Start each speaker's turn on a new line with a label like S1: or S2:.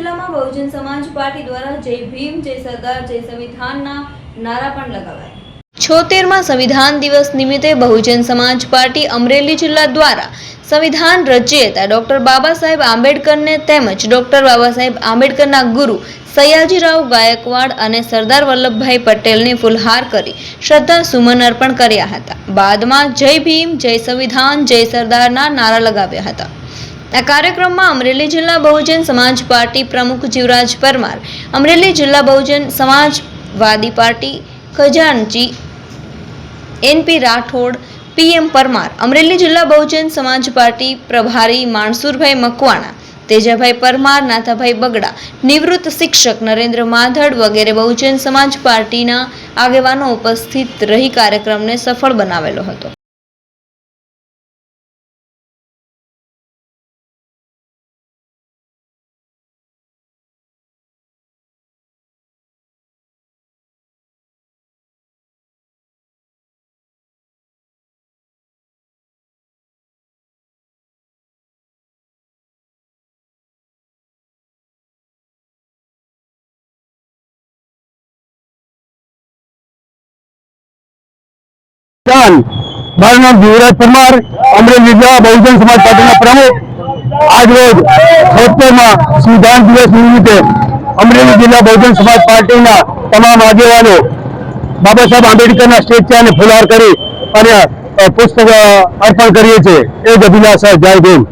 S1: જિલ્લામાં બહુજન સમાજ પાર્ટી દ્વારા જય ભીમ, જય સરદાર, જય સંવિધાનના નારા પણ લગાવાયા. છોતેરમાં સંવિધાન દિવસ નિમિત્તે બહુજન સમાજ પાર્ટી અમરેલી જિલ્લા દ્વારા સંવિધાન રચયતા ડોક્ટર બાબા સાહેબ આંબેડકરને તેમજ ડોક્ટર બાબા સાહેબ આંબેડકરના ગુરુ સયાજીરાવ ગાયકવાડ અને સરદાર વલ્લભભાઈ પટેલને ફુલહાર કરી શ્રદ્ધા સુમન અર્પણ કર્યા હતા. બાદમાં જય ભીમ, જય સંવિધાન, જય સરદારના નારા લગાવ્યા હતા. આ કાર્યક્રમમાં અમરેલી જિલ્લા બહુજન સમાજ પાર્ટી પ્રમુખ જીવરાજ પરમાર, અમરેલી જિલ્લા બહુજન સમાજવાદી પાર્ટી ખજાનચી એનપી રાઠોડ પીએમ પરમાર, અમરેલી જિલ્લા બહુજન સમાજ પાર્ટી પ્રભારી માણસુરભાઈ મકવાણા, તેજાભાઈ પરમાર, નાથાભાઈ બગડા, નિવૃત્ત શિક્ષક નરેન્દ્ર માધડ વગેરે બહુજન સમાજ પાર્ટીના આગેવાનો ઉપસ્થિત રહી કાર્યક્રમને સફળ બનાવેલો હતો.
S2: ખાન મારું નામ જીવરાજ પરમાર, અમરેલી બહુજન સમાજ પાર્ટીના પ્રમુખ. આજરોજ છોતેરમાં સંવિધાન દિવસ નિમિત્તે અમરેલી જિલ્લા બહુજન સમાજ પાર્ટીના તમામ આગેવાનો બાબા સાહેબ આંબેડકરના સ્ટેચ્યુને ફુલહાર કરી અને પુસ્તક અર્પણ કરીએ છીએ. એ જ અભિલાષા. જય ભીમ